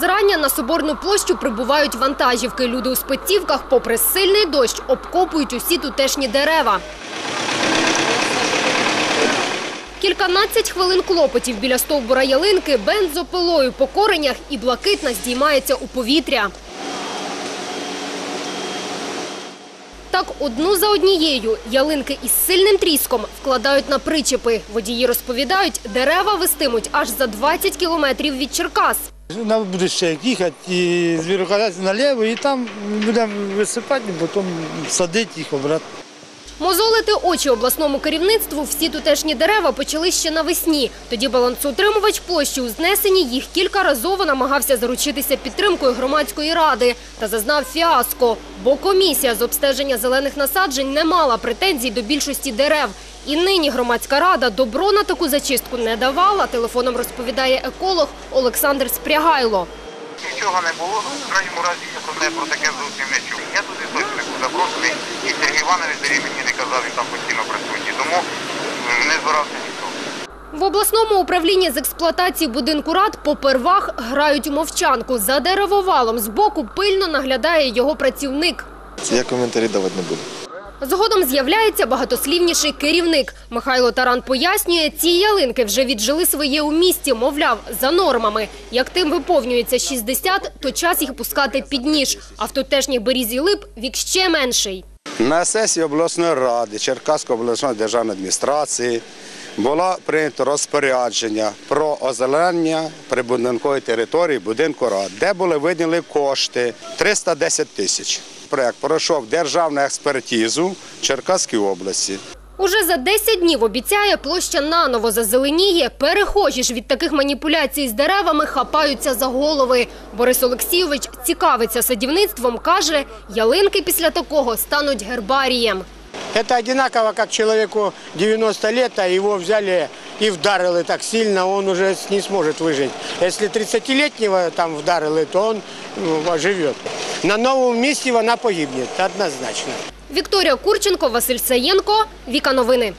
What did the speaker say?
Зрання на Соборну площу прибувають вантажівки. Люди у спецівках, попри сильний дощ, обкопують усі тутешні дерева. Кільканадцять хвилин клопотів біля стовбура ялинки, бензопилою по коренях і блакитна здіймається у повітря. Так одну за однією ялинки із сильним тріском вкладають на причепи. Водії розповідають, дерева вестимуть аж за 20 кілометрів від Черкас. Буде ще їхати і звірокалятися наліво, і там будемо висипати, потім садити їх обратно. Мозолити очі обласному керівництву всі тутешні дерева почали ще навесні. Тоді балансоутримувач площі у знесенні їх кількаразово намагався заручитися підтримкою громадської ради та зазнав фіаско, бо комісія з обстеження зелених насаджень не мала претензій до більшості дерев. І нині громадська рада добро на таку зачистку не давала, телефоном розповідає еколог Олександр Спрягайло. Нічого не було, ну, в крайньому разі я про не про таке зовсім не чув. Я туди точно не був запрошений, і Сергій Іванович Дарій мені не казав, він там постійно присутній, тому не збирався ніхто. В обласному управлінні з експлуатації будинку рад попервах грають у мовчанку. За деревовалом збоку пильно наглядає його працівник. Я коментарі давати не буду. Згодом з'являється багатослівніший керівник. Михайло Таран пояснює, ці ялинки вже віджили своє у місті, мовляв, за нормами. Як тим виповнюється 60, то час їх пускати під ніж. А в тутешніх берізі лип вік ще менший. На сесії обласної ради Черкаської обласної державної адміністрації було прийнято розпорядження про озеленення прибудинкової території будинку рад, де були виділені кошти 310 тисяч. Проект пройшов державну експертизу в Черкаській області. Уже за 10 днів обіцяє, площа наново зазеленіє. Перехожі ж від таких маніпуляцій з деревами хапаються за голови. Борис Олексійович цікавиться садівництвом, каже, ялинки після такого стануть гербарієм. Это одинаково, как человеку 90 лет, а его взяли и вдарили так сильно, он уже не сможет выжить. Если 30-летнего там вдарили, то он ну, живет. На новом месте она погибнет, однозначно. Вікторія Курченко, Василь Саєнко, Віка Новини.